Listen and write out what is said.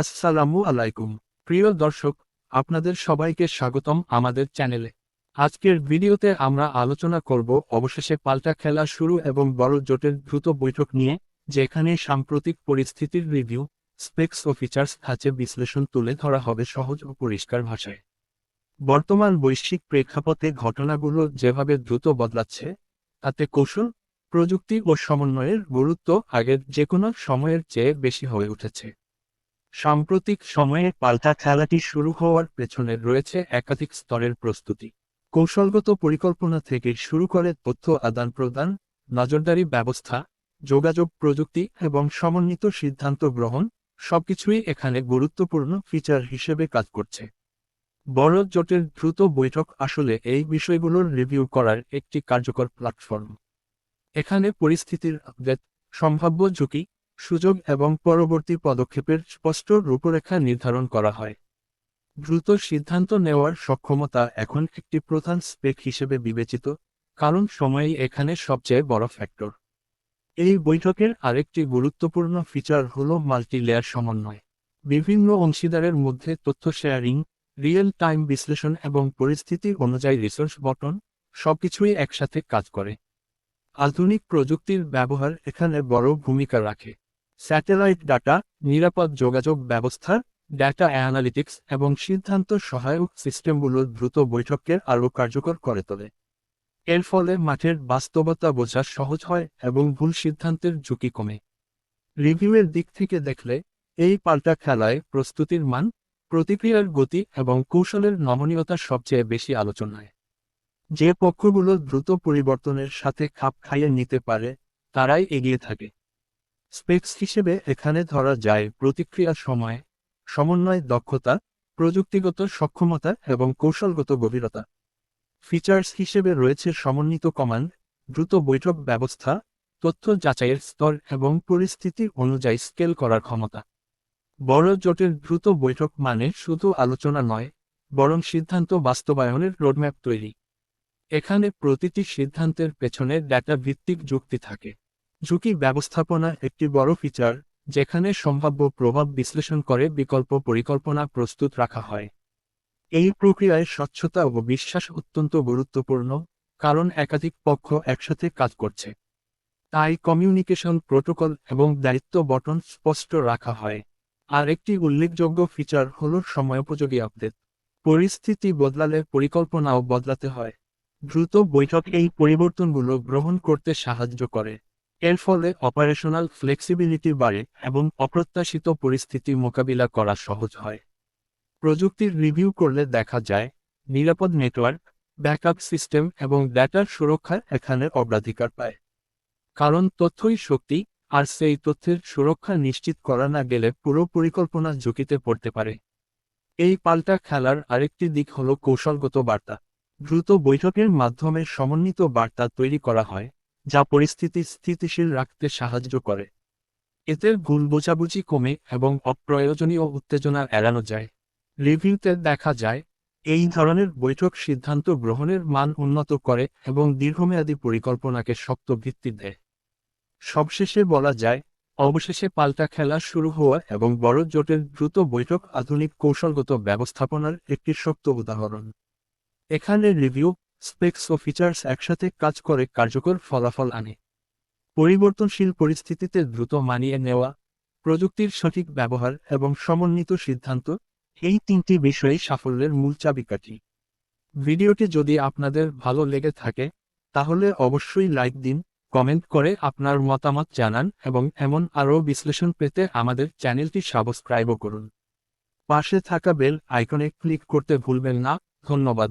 আসসালামু আলাইকুম। প্রিয় দর্শক, আপনাদের সবাইকে স্বাগতম আমাদের চ্যানেলে। আজকের ভিডিওতে আমরা আলোচনা করব অবশেষে পাল্টা খেলা শুরু এবং বড় জোটের দ্রুত বৈঠক নিয়ে, যেখানে সাম্প্রতিক পরিস্থিতির রিভিউ, স্পেক্স ও ফিচার্স ধাঁচে বিশ্লেষণ তুলে ধরা হবে সহজ ও পরিষ্কার ভাষায়। বর্তমান বৈশ্বিক প্রেক্ষাপটে ঘটনাগুলো যেভাবে দ্রুত বদলাচ্ছে, তাতে কৌশল, প্রযুক্তি ও সমন্বয়ের গুরুত্ব আগের যে কোনো সময়ের চেয়ে বেশি হয়ে উঠেছে। সাম্প্রতিক সময়ে পাল্টা খেলাটি শুরু হওয়ার পেছনে রয়েছে একাধিক স্তরের প্রস্তুতি। কৌশলগত পরিকল্পনা থেকে শুরু করে তথ্য আদান প্রদান নজরদারি ব্যবস্থা, যোগাযোগ প্রযুক্তি এবং সমন্বিত সিদ্ধান্ত গ্রহণ সবকিছুই এখানে গুরুত্বপূর্ণ ফিচার হিসেবে কাজ করছে। বড় জোটের দ্রুত বৈঠক আসলে এই বিষয়গুলোর রিভিউ করার একটি কার্যকর প্ল্যাটফর্ম। এখানে পরিস্থিতির আপডেট, সম্ভাব্য ঝুঁকি সুযোগ এবং পরবর্তী পদক্ষেপের স্পষ্ট রূপরেখা নির্ধারণ করা হয়। দ্রুত সিদ্ধান্ত নেওয়ার সক্ষমতা এখন একটি প্রধান স্পেক হিসেবে বিবেচিত, কারণ সময়ই এখানে সবচেয়ে বড় ফ্যাক্টর। এই বৈঠকের আরেকটি গুরুত্বপূর্ণ ফিচার হল মাল্টি লেয়ার সমন্বয়। বিভিন্ন অংশীদারের মধ্যে তথ্য শেয়ারিং রিয়েল টাইম বিশ্লেষণ এবং পরিস্থিতি অনুযায়ী রিসোর্স বটন সবকিছুই একসাথে কাজ করে। আধুনিক প্রযুক্তির ব্যবহার এখানে বড় ভূমিকা রাখে। স্যাটেলাইট ডাটা নিরাপদ যোগাযোগ ব্যবস্থা ডাটা অ্যানালিটিক্স এবং সিদ্ধান্ত সহায়ক সিস্টেমগুলো দ্রুত বৈঠককে আরও কার্যকর করে তোলে এর ফলে মাঠের বাস্তবতা বোঝা সহজ হয় এবং ভুল সিদ্ধান্তের ঝুঁকি কমে রিভিউয়ের দিক থেকে দেখলে এই পাল্টা খেলায় প্রস্তুতির মান প্রতিক্রিয়ার গতি এবং কৌশলের নমনীয়তা সবচেয়ে বেশি আলোচনায় যে পক্ষগুলো দ্রুত পরিবর্তনের সাথে খাপ খাইয়ে নিতে পারে তারাই এগিয়ে থাকে স্পেক্স হিসেবে এখানে ধরা যায় প্রতিক্রিয়া সময়, সমন্বয় দক্ষতা, প্রযুক্তিগত সক্ষমতা এবং কৌশলগত গভীরতা। ফিচার্স হিসেবে রয়েছে সমন্বিত কমান্ড, দ্রুত বৈঠক ব্যবস্থা, তথ্য যাচাইয়ের স্তর এবং পরিস্থিতি অনুযায়ী স্কেল করার ক্ষমতা। বড় জোটের দ্রুত বৈঠক মানে শুধু আলোচনা নয়, বরং সিদ্ধান্ত বাস্তবায়নের রোডম্যাপ তৈরি। এখানে প্রতিটি সিদ্ধান্তের পেছনে ডেটা ভিত্তিক যুক্তি থাকে। ঝুঁকি ব্যবস্থাপনা একটি বড় ফিচার যেখানে সম্ভাব্য প্রভাব বিশ্লেষণ করে বিকল্প পরিকল্পনা প্রস্তুত রাখা হয়। এই প্রক্রিয়ায় স্বচ্ছতা ও বিশ্বাস অত্যন্ত গুরুত্বপূর্ণ, কারণ একাধিক পক্ষ একসাথে কাজ করছে। তাই কমিউনিকেশন প্রোটোকল এবং দায়িত্ব বটন স্পষ্ট রাখা হয়। আর একটি উল্লেখযোগ্য ফিচার হল সময়োপযোগী আপডেট। পরিস্থিতি বদলালে পরিকল্পনাও বদলাতে হয়। দ্রুত বৈঠক এই পরিবর্তনগুলো গ্রহণ করতে সাহায্য করে। এর ফলে অপারেশনাল ফ্লেক্সিবিলিটি বাড়ে এবং অপ্রত্যাশিত পরিস্থিতি মোকাবিলা করা সহজ হয়। প্রযুক্তির রিভিউ করলে দেখা যায়, নিরাপদ নেটওয়ার্ক ব্যাকআপ সিস্টেম এবং ডেটার সুরক্ষা এখানে অগ্রাধিকার পায়। কারণ তথ্যই শক্তি, আর সেই তথ্যের সুরক্ষা নিশ্চিত করা না গেলে পুরো পরিকল্পনা ঝুঁকিতে পড়তে পারে। এই পাল্টা খেলার আরেকটি দিক হল কৌশলগত বার্তা। দ্রুত বৈঠকের মাধ্যমে সমন্বিত বার্তা তৈরি করা হয় যা পরিস্থিতি স্থিতিশীল রাখতে সাহায্য করে। এতে ভুল বোঝাবুঝি কমে এবং অপ্রয়োজনীয় উত্তেজনা এড়ানো যায়। রিভিউতে দেখা যায়, এই ধরনের বৈঠক সিদ্ধান্ত গ্রহণের মান উন্নত করে এবং দীর্ঘমেয়াদী পরিকল্পনাকে শক্ত ভিত্তি দেয়। সবশেষে বলা যায়, অবশেষে পাল্টা খেলা শুরু হওয়া এবং বড় জোটের দ্রুত বৈঠক আধুনিক কৌশলগত ব্যবস্থাপনার একটি শক্ত উদাহরণ। এখানে রিভিউ স্পেক্স ও ফিচার্স একসাথে কাজ করে কার্যকর ফলাফল আনে। পরিবর্তনশীল পরিস্থিতিতে দ্রুত মানিয়ে নেওয়া, প্রযুক্তির সঠিক ব্যবহার এবং সমন্বিত সিদ্ধান্ত, এই তিনটি বিষয়ে সাফল্যের মূল চাবিকাঠি। ভিডিওটি যদি আপনাদের ভালো লেগে থাকে, তাহলে অবশ্যই লাইক দিন, কমেন্ট করে আপনার মতামত জানান এবং এমন আরও বিশ্লেষণ পেতে আমাদের চ্যানেলটি সাবস্ক্রাইবও করুন। পাশে থাকা বেল আইকনে ক্লিক করতে ভুলবেন না, ধন্যবাদ।